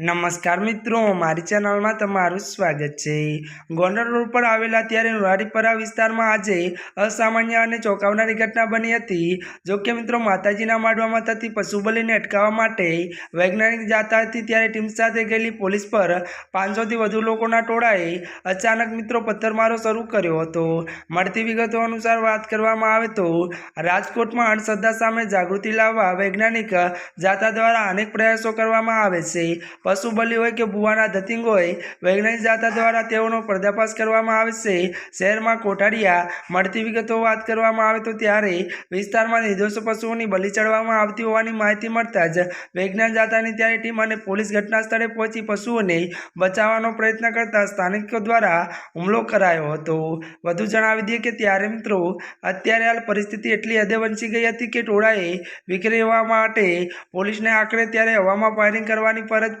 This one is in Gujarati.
નમસ્કાર મિત્રો, મારી ચેનલમાં તમારું સ્વાગત છે. ગોંડલ રોડ પર આવેલા ત્યારે નુરાડીપરા વિસ્તારમાં આજે અસામાન્ય અને ચોંકાવનારી ઘટના બની હતી. જો કે મિત્રો, માતાજીના માંડવામાં થતી પશુબલીને અટકાવવા માટે વૈજ્ઞાનિક જાતા હતી ત્યારે ટીમ સાથે ગયેલી પોલીસ પર પાંચસોથી વધુ લોકોના ટોળાએ અચાનક મિત્રો પથ્થરમારો શરૂ કર્યો હતો. મળતી વિગતો અનુસાર વાત કરવામાં આવે તો, રાજકોટમાં અંધશ્રદ્ધા સામે જાગૃતિ લાવવા વૈજ્ઞાનિક જાતા દ્વારા અનેક પ્રયાસો કરવામાં આવે છે. પશુ બલિ હોય કે ભુવાના ધતિંગ હોય, વૈજ્ઞાનિક જાતા દ્વારા તેઓનો પર્દાફાશ કરવામાં આવે છે. શહેરમાં કોઠારિયા મળતી વિગતો વાત કરવામાં આવે તો ત્યારે વિસ્તારમાં નિર્દોષ પશુઓની બલિ ચડવામાં આવતી હોવાની માહિતી મળતા જ વૈજ્ઞાનિક જાતાની ત્યારે ટીમ અને પોલીસ ઘટના સ્થળે પહોંચી પશુઓને બચાવવાનો પ્રયત્ન કરતા સ્થાનિકો દ્વારા હુમલો કરાયો હતો. વધુ જણાવી દઈએ કે ત્યારે મિત્રો, અત્યારે હાલ પરિસ્થિતિ એટલી હદે વંચી ગઈ હતી કે ટોળાએ વિખેરવા માટે પોલીસને આખરે ત્યારે હવામાં ફાયરિંગ કરવાની ફરજ